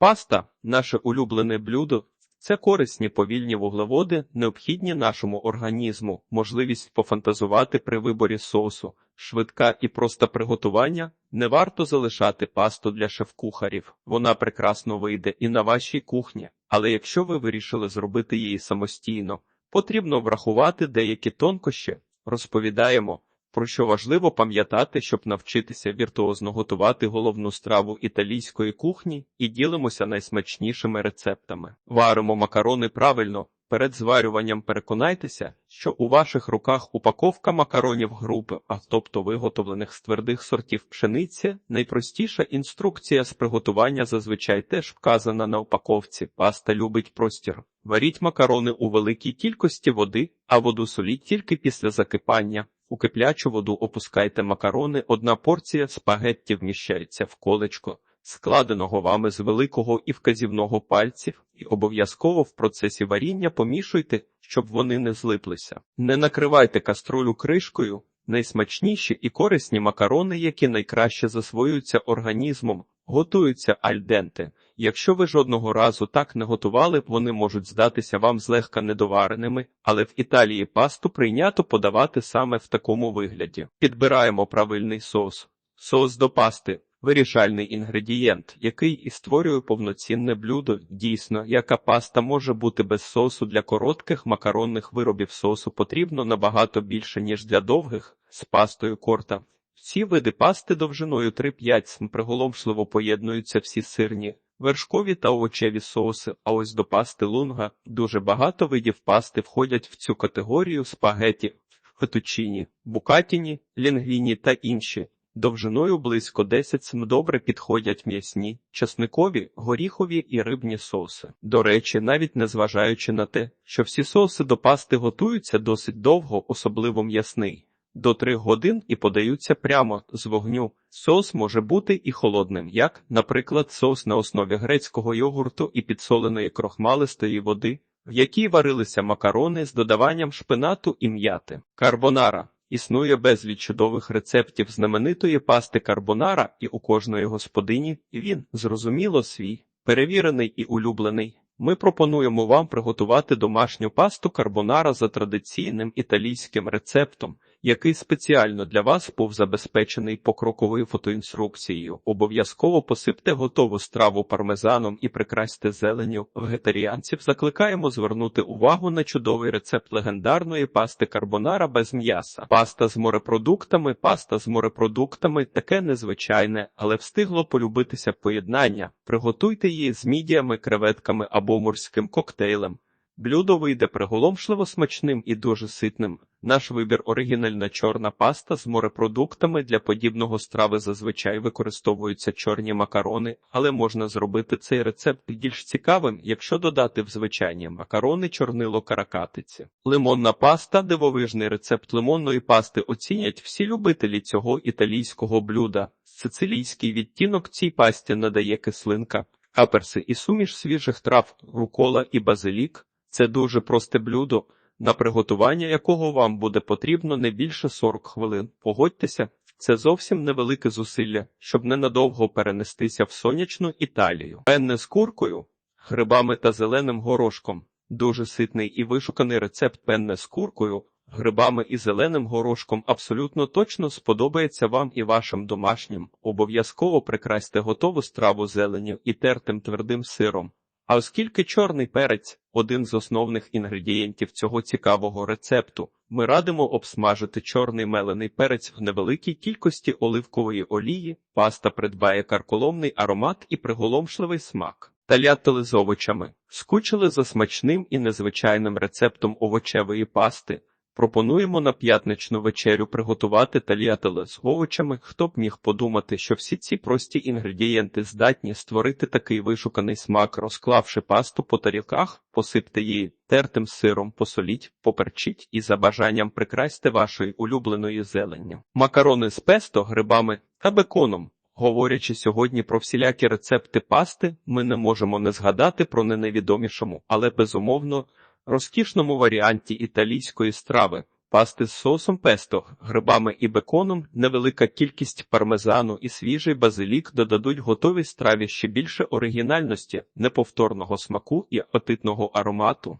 Паста наше улюблене блюдо. Це корисні повільні вуглеводи, необхідні нашому організму, можливість пофантазувати при виборі соусу, швидка і проста приготування. Не варто залишати пасту для шеф-кухарів. Вона прекрасно вийде і на вашій кухні. Але якщо ви вирішили зробити її самостійно, потрібно врахувати деякі тонкощі. Розповідаємо, про що важливо пам'ятати, щоб навчитися віртуозно готувати головну страву італійської кухні і ділимося найсмачнішими рецептами. Варимо макарони правильно. Перед зварюванням переконайтеся, що у ваших руках упаковка макаронів групи, а тобто виготовлених з твердих сортів пшениці. Найпростіша інструкція з приготування зазвичай теж вказана на упаковці. Паста любить простір. Варіть макарони у великій кількості води, а воду соліть тільки після закипання. У киплячу воду опускайте макарони, одна порція спагетті вміщається в колечко, складеного вами з великого і вказівного пальців, і обов'язково в процесі варіння помішуйте, щоб вони не злиплися. Не накривайте каструлю кришкою. Найсмачніші і корисні макарони, які найкраще засвоюються організмом, готуються альденте. Якщо ви жодного разу так не готували, вони можуть здатися вам злегка недовареними, але в Італії пасту прийнято подавати саме в такому вигляді. Підбираємо правильний соус. Соус до пасти вирішальний інгредієнт, який і створює повноцінне блюдо. Дійсно, яка паста може бути без соусу для коротких макаронних виробів соусу потрібно набагато більше, ніж для довгих з пастою корта. Ці види пасти довжиною 3-5 см приголомшливо поєднуються всі сирні, вершкові та овочеві соуси, а ось до пасти лунга дуже багато видів пасти входять в цю категорію спагеті, фетучині, букатіні, лінгвіні та інші. Довжиною близько 10 см добре підходять м'ясні, часникові, горіхові і рибні соуси. До речі, навіть незважаючи на те, що всі соуси до пасти готуються досить довго, особливо м'ясний. До 3 годин і подаються прямо з вогню. Соус може бути і холодним, як, наприклад, соус на основі грецького йогурту і підсоленої крохмалистої води, в якій варилися макарони з додаванням шпинату і м'яти. Карбонара Існує безліч чудових рецептів знаменитої пасти карбонара, і у кожної господині він, зрозуміло, свій, перевірений і улюблений. Ми пропонуємо вам приготувати домашню пасту карбонара за традиційним італійським рецептом, який спеціально для вас був забезпечений покроковою фотоінструкцією. Обов'язково посипте готову страву пармезаном і прикрасьте зеленю. Вегетаріанців закликаємо звернути увагу на чудовий рецепт легендарної пасти карбонара без м'яса. Паста з морепродуктами, паста з морепродуктами таке незвичайне, але встигло полюбитися поєднання. Приготуйте її з мідіями, креветками або морським коктейлем. Блюдо вийде приголомшливо смачним і дуже ситним. Наш вибір оригінальна чорна паста з морепродуктами для подібного страви зазвичай використовуються чорні макарони, але можна зробити цей рецепт більш цікавим, якщо додати в звичайні макарони чорнило каракатиці. Лимонна паста дивовижний рецепт лимонної пасти оцінять всі любителі цього італійського блюда. Сицилійський відтінок цій пасті надає кислинка, каперси і суміш свіжих трав, рукола і базилік. Це дуже просте блюдо, на приготування якого вам буде потрібно не більше 40 хвилин. Погодьтеся, це зовсім невелике зусилля, щоб ненадовго перенестися в сонячну Італію. Пенне з куркою, грибами та зеленим горошком. Дуже ситний і вишуканий рецепт пенне з куркою, грибами і зеленим горошком абсолютно точно сподобається вам і вашим домашнім. Обов'язково прикрасьте готову страву зеленю і тертим твердим сиром. А оскільки чорний перець один з основних інгредієнтів цього цікавого рецепту, ми радимо обсмажити чорний мелений перець в невеликій кількості оливкової олії, паста придбає карколомний аромат і приголомшливий смак. Таляти з овочами. Скучили за смачним і незвичайним рецептом овочевої пасти. Пропонуємо на п'ятничну вечерю приготувати тальятеле з овочами. Хто б міг подумати, що всі ці прості інгредієнти здатні створити такий вишуканий смак, розклавши пасту по тарілках, посипте її тертим сиром, посоліть, поперчіть і за бажанням прикрасьте вашої улюбленої зеленню. Макарони з песто, грибами та беконом. Говорячи сьогодні про всілякі рецепти пасти, ми не можемо не згадати про неневідомішому, але безумовно розкішному варіанті італійської страви Пасти з соусом песто, грибами і беконом, невелика кількість пармезану і свіжий базилік додадуть готовій страві ще більше оригінальності, неповторного смаку і апетитного аромату.